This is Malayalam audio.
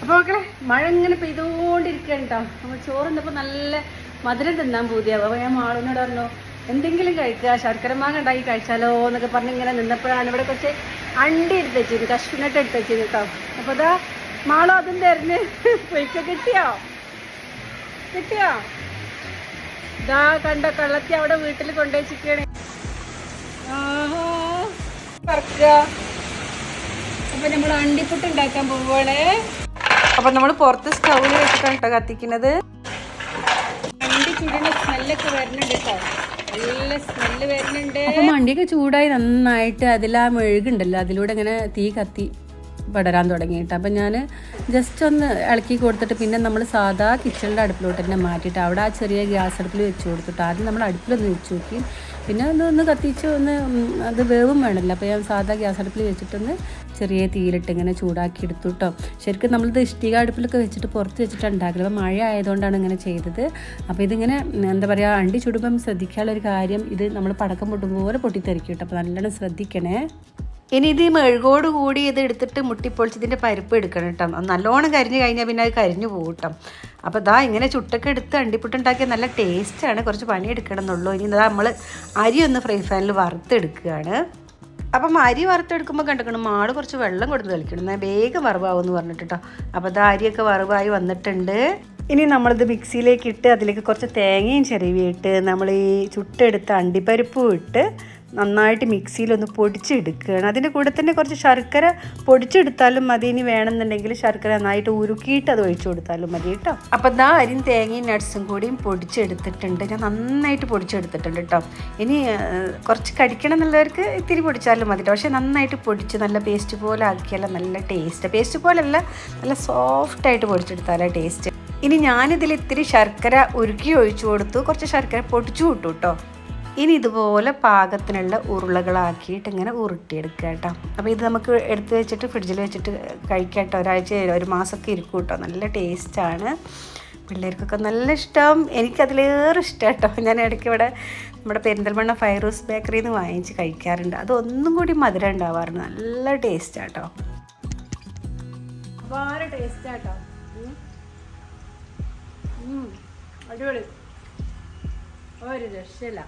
അപ്പോൾ മക്കളെ മഴ ഇങ്ങനെ പെയ്തുകൊണ്ടിരിക്കുകയാണ് കേട്ടോ അപ്പോൾ ചോറ് തിന്നപ്പോൾ നല്ല മധുരം തിന്നാൻ പൂതിയാവും അപ്പോൾ ഞാൻ മാളിനോട് പറഞ്ഞു എന്തെങ്കിലും കഴിക്കുക ശർക്കര മാങ്ങ ഉണ്ടാക്കി കഴിച്ചാലോ? എന്നൊക്കെ പറഞ്ഞ് ഇങ്ങനെ നിന്നപ്പോഴാണ് ഇവിടെ കുറച്ച് അണ്ടി എടുത്ത് വെച്ചിരുന്നു കഷ്ണട്ട് എടുത്ത് കേട്ടോ അപ്പോൾ അതാ മാളോ അതും തരുന്ന് പൊയ്ക്ക കിട്ടിയോ? കിട്ടിയോ? ഇതാ കണ്ട കള്ളത്തി അവിടെ വീട്ടിൽ കൊണ്ടുവച്ചിരിക്കണേ പറക്കുക. അപ്പൊ നമ്മൾ അണ്ടിപ്പുട്ട് ഉണ്ടാക്കാൻ പോവുകയാണ് അപ്പൊ നമ്മൾ പുറത്ത് സ്റ്റൗവിൽ വെച്ചിട്ടാണ് കേട്ടോ കത്തിക്കുന്നത്. മണ്ടി ചുടിന് സ്മെല്ലൊക്കെ വരുന്നുണ്ട് കേട്ടോ നല്ല സ്മെല്ല് വരുന്നുണ്ട്. അപ്പൊ മണ്ടിയൊക്കെ ചൂടായി നന്നായിട്ട് അതിൽ ആ മെഴുകുണ്ടല്ലോ അതിലൂടെ ഇങ്ങനെ തീ കത്തി. പടരാൻ തുടങ്ങിയിട്ട്. അപ്പം ഞാൻ ജസ്റ്റ് ഒന്ന് ഇളക്കി കൊടുത്തിട്ട് പിന്നെ നമ്മൾ സാധാ കിച്ചണിന്റെ അടുപ്പിലോട്ട് തന്നെ മാറ്റിയിട്ട് അവിടെ ആ ചെറിയ ഗ്യാസ് അടുപ്പിൽ വെച്ച് കൊടുത്തിട്ട് ആദ്യം നമ്മൾ അടുപ്പിലൊന്ന് വെച്ച് നോക്കി. പിന്നെ ഒന്ന് ഒന്ന് കത്തിച്ച് ഒന്ന് അത് വേവും വേണമല്ലോ അപ്പോൾ ഞാൻ സാധാ ഗ്യാസ് അടുപ്പിൽ വെച്ചിട്ടൊന്ന് ചെറിയ തീയിലിട്ട് ഇങ്ങനെ ചൂടാക്കി എടുത്തു കേട്ടോ ശരിക്കും നമ്മളിത് ഇഷ്ടിക അടുപ്പിലൊക്കെ വെച്ചിട്ട് പുറത്ത് വെച്ചിട്ട് അപ്പോൾ മഴ ആയതുകൊണ്ടാണ് ഇങ്ങനെ ചെയ്തത്. അപ്പോൾ ഇതിങ്ങനെ എന്താ പറയുക അണ്ടി ചുടുമ്പം ശ്രദ്ധിക്കാനുള്ളൊരു കാര്യം ഇത് നമ്മൾ പടക്കം പൊട്ടുമ്പോൾ പോലെ പൊട്ടിത്തെറിക്കും കേട്ടോ അപ്പോൾ നല്ലോണം ശ്രദ്ധിക്കണേ. ഇനി ഇത് മെഴുകോട് കൂടി ഇത് എടുത്തിട്ട് മുട്ടിപ്പൊളിച്ച് ഇതിന്റെ പരിപ്പ് എടുക്കണം കേട്ടോ. നല്ലോണം കരിഞ്ഞു കഴിഞ്ഞാൽ പിന്നെ അത് കരിഞ്ഞു പോകും കേട്ടോ. അപ്പോൾ ദാ ഇങ്ങനെ ചുട്ടൊക്കെ എടുത്ത് അണ്ടിപ്പുട്ടുണ്ടാക്കിയ നല്ല ടേസ്റ്റാണ് കുറച്ച് പണി എടുക്കണം എന്നുള്ളൂ ഇനി ഇതാ നമ്മൾ അരി ഒന്ന് ഫ്രൈ ഫാനിൽ വറുത്തെടുക്കുകയാണ്. അപ്പം അരി വറുത്തെടുക്കുമ്പോൾ കണ്ടിക്കണം മാട് കുറച്ച് വെള്ളം കൊടുത്ത് കളിക്കണം എന്നാൽ വേഗം വറവാകും എന്ന് പറഞ്ഞിട്ട് കേട്ടോ അപ്പോൾ ഇത് അരിയൊക്കെ വറവായി വന്നിട്ടുണ്ട്. ഇനി നമ്മളിത് മിക്സിയിലേക്ക് ഇട്ട് അതിലേക്ക് കുറച്ച് തേങ്ങയും ചിരവിയിട്ട് നമ്മൾ ഈ ചുട്ടെടുത്ത അണ്ടിപ്പരിപ്പും ഇട്ട് നന്നായിട്ട് മിക്സിയിലൊന്ന് പൊടിച്ചെടുക്കുകയാണ്. അതിന്റെ കൂടെ തന്നെ കുറച്ച് ശർക്കര പൊടിച്ചെടുത്താലും മതി. ഇനി വേണമെന്നുണ്ടെങ്കിൽ ശർക്കര നന്നായിട്ട് ഉരുക്കിയിട്ട് അത് ഒഴിച്ചു കൊടുത്താലും മതി കേട്ടോ. അപ്പം ദാ അരിയും തേങ്ങയും നട്ട്സും കൂടിയും പൊടിച്ചെടുത്തിട്ടുണ്ട്. ഞാൻ നന്നായിട്ട് പൊടിച്ചെടുത്തിട്ടുണ്ട് കേട്ടോ. ഇനി കുറച്ച് കടിക്കണം എന്നുള്ളവർക്ക് ഇത്തിരി പൊടിച്ചാലും മതി കേട്ടോ. പക്ഷേ നന്നായിട്ട് പൊടിച്ച് നല്ല പേസ്റ്റ് പോലെ ആക്കിയാലും നല്ല ടേസ്റ്റ്. പേസ്റ്റ് പോലല്ല നല്ല സോഫ്റ്റായിട്ട് പൊടിച്ചെടുത്താലേ ടേസ്റ്റ്. ഇനി ഞാനിതിൽ ഇത്തിരി ശർക്കര ഉരുക്കി ഒഴിച്ചു കൊടുത്തു. കുറച്ച് ശർക്കര പൊടിച്ചു വിട്ടു കേട്ടോ. ഇനി ഇതുപോലെ പാകത്തിനുള്ള ഉരുളകളാക്കിയിട്ട് ഇങ്ങനെ ഉരുട്ടിയെടുക്കുക കേട്ടോ. അപ്പോൾ ഇത് നമുക്ക് എടുത്ത് വെച്ചിട്ട് ഫ്രിഡ്ജിൽ വെച്ചിട്ട് കഴിക്കാം കേട്ടോ. ഒരാഴ്ച ഒരു മാസമൊക്കെ ഇരിക്കും കേട്ടോ. നല്ല ടേസ്റ്റാണ്. പിള്ളേർക്കൊക്കെ നല്ല ഇഷ്ടം. എനിക്കതിലേറെ ഇഷ്ടം കേട്ടോ. ഞാൻ ഇടയ്ക്ക് ഇവിടെ നമ്മുടെ പെരിന്തൽമണ്ണ ഫൈറൂസ് ബേക്കറിയിൽ നിന്ന് വാങ്ങിച്ച് കഴിക്കാറുണ്ട്. അത് ഒന്നും കൂടി മധുരം ഉണ്ടാവാറുണ്ട്. നല്ല ടേസ്റ്റാട്ടോ അപാര ടേസ്റ്റാട്ടോ അടിപൊളി. ഒരു രക്ഷയില്ല.